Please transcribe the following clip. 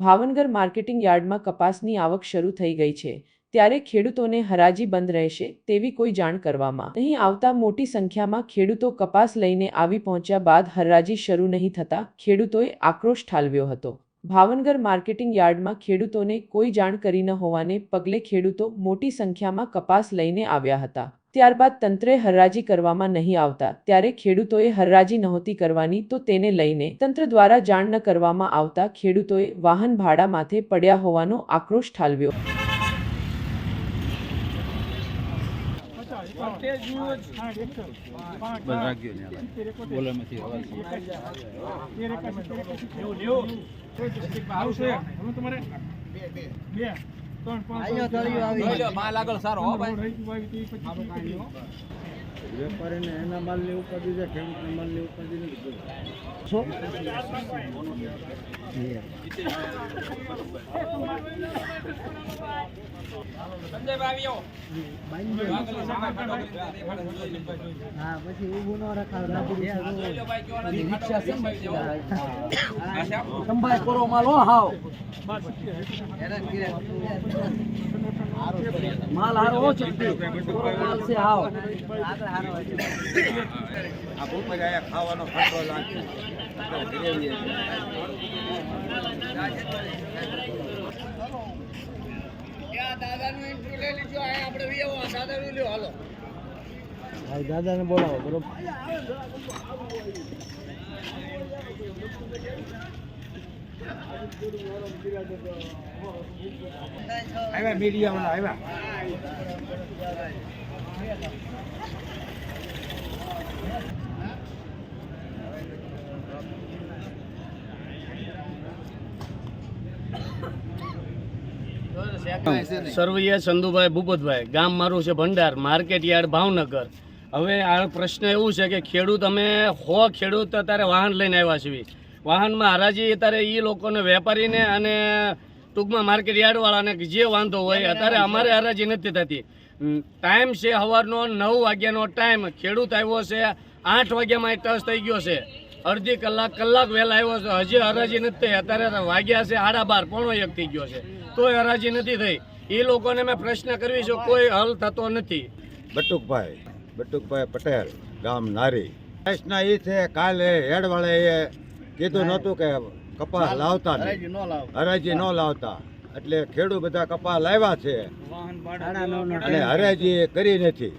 Bhavnagar marketing યાર્ડમાં કપાસની આવક શરૂ થઈ ગઈ છે. ત્યારે ખેડૂતોને હરાજી બંધ રહેશે તેવી કોઈ જાણ કરવામાં નહીં આવતા મોટી સંખ્યામાં ખેડૂતો કપાસ લઈને આવી પહોંચ્યા બાદ હરાજી શરૂ નહીં થતા ખેડૂતોએ આક્રોશ ઠાલવ્યો હતો. ભાવનગર માર્કેટિંગ યાર્ડમાં ખેડૂતોને કોઈ જાણ કરી ન હોવાને પગલે ખેડૂતો મોટી સંખ્યામાં કપાસ લઈને આવ્યા હતા. ત્યારબાદ તંત્રે હરરાજી કરવામાં નહીં આવતા. ત્યારે ખેડૂતોએ હરરાજી નહોતી કરવાની તો તેને લઈને તંત્ર દ્વારા જાણ ન કરવામાં આવતા ખેડૂતોએ વાહન ભાડા માથે પડ્યા હોવાનો આક્રોશ ઠાલવ્યો. વેપારીને એના માલની ઉપાધિ છે માલ માલની ઉપાધિ નથી હા પછી ઊભું ન રખાવ સંભાળ કરો માલ હાવ. માલ હારો હો માલ છે હાવ. આ ખાવાનો ખર્ચો લાગે દાદાને બોલાવો બરોબર. આવ્યા મીડિયા વાળા આવ્યા સરવૈયા ચંદુભાઈ ભૂપતભાઈ, ગામ મારું છે ભંડાર, માર્કેટ યાર્ડ ભાવનગર. હવે આ પ્રશ્ન એવું છે કે ખેડૂત અમે હો ખેડૂત અત્યારે વાહન લઈને આવ્યા છીએ. વાહનમાં હરાજી અત્યારે એ લોકોને વેપારીને અને ટૂંકમાં માર્કેટ યાર્ડવાળાને જે વાંધો હોય, અત્યારે અમારે હરાજી નથી થતી. ટાઈમ છે સવારનો નવ વાગ્યાનો ટાઈમ. ખેડૂત આવ્યો છે, આઠ વાગ્યામાં એ ટચ થઈ ગયો છે. અડધી કલાક કલાક વહેલા આવ્યો છે. હજી હરાજી નથી થઈ. અત્યારે વાગ્યા છે સાડા બાર પોણો એક થઈ ગયો છે. તોય હરાજી નથી થઈ. એ લોકોને મેં પ્રશ્ન કરવી છે કોઈ હલ થતો નથી. બટુકભાઈ બટુકભાઈ પટેલ ગામ નારી. પ્રશ્ન એ છે કાલે હેડવાળે એ કીધું નહોતું કે કપાસ લાવતા હરાજી ન લાવતા. એટલે ખેડૂત બધા કપાસ લાવ્યા છે. અને હરાજી કરી નથી.